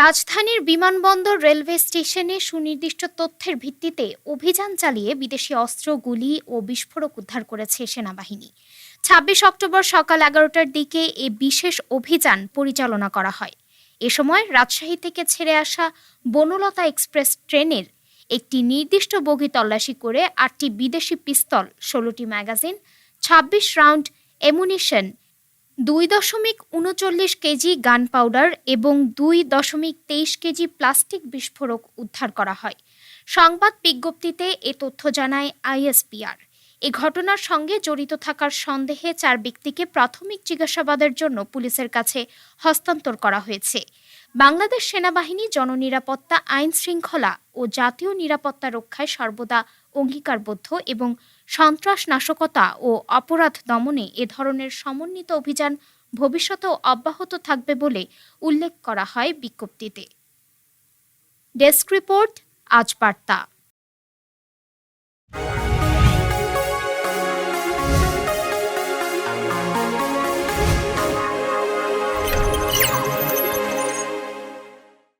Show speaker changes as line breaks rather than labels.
রাজধানীর বিমানবন্দর রেলওয়ে স্টেশনে সুনির্দিষ্ট তথ্যের ভিত্তিতে অভিযান চালিয়ে বিদেশি অস্ত্র, গুলি ও বিস্ফোরক উদ্ধার করেছে সেনাবাহিনী। ছাব্বিশ অক্টোবর সকাল এগারোটার দিকে এ বিশেষ অভিযান পরিচালনা করা হয়। এ সময় রাজশাহী থেকে ছেড়ে আসা বনলতা এক্সপ্রেস ট্রেনের একটি নির্দিষ্ট বগি তল্লাশি করে আটটি বিদেশি পিস্তল, ষোলোটি ম্যাগাজিন, ছাব্বিশ রাউন্ড এমুনিশন দুই দশমিক উনচল্লিশ কেজি গান পাউডার এবং দুই দশমিক তেইশ কেজি প্লাস্টিক বিস্ফোরক উদ্ধার করা হয়। সংবাদ বিজ্ঞপ্তিতে এ তথ্য জানায় আইএসপিআর এ ঘটনার সঙ্গে জড়িত থাকার সন্দেহে চার ব্যক্তিকে প্রাথমিক জিজ্ঞাসাবাদের জন্য পুলিশের কাছে হস্তান্তর করা হয়েছে। বাংলাদেশ সেনাবাহিনী জননিরাপত্তা আইন শৃঙ্খলা ও জাতীয় নিরাপত্তা রক্ষায় সর্বদা অঙ্গীকারবদ্ধ এবং সন্ত্রাস নাশকতা ও অপরাধ দমনে এ ধরনের সমন্বিত অভিযান ভবিষ্যতেও অব্যাহত থাকবে বলে উল্লেখ করা হয় বিজ্ঞপ্তিতে। ডেস্ক রিপোর্ট, আজ বার্তা।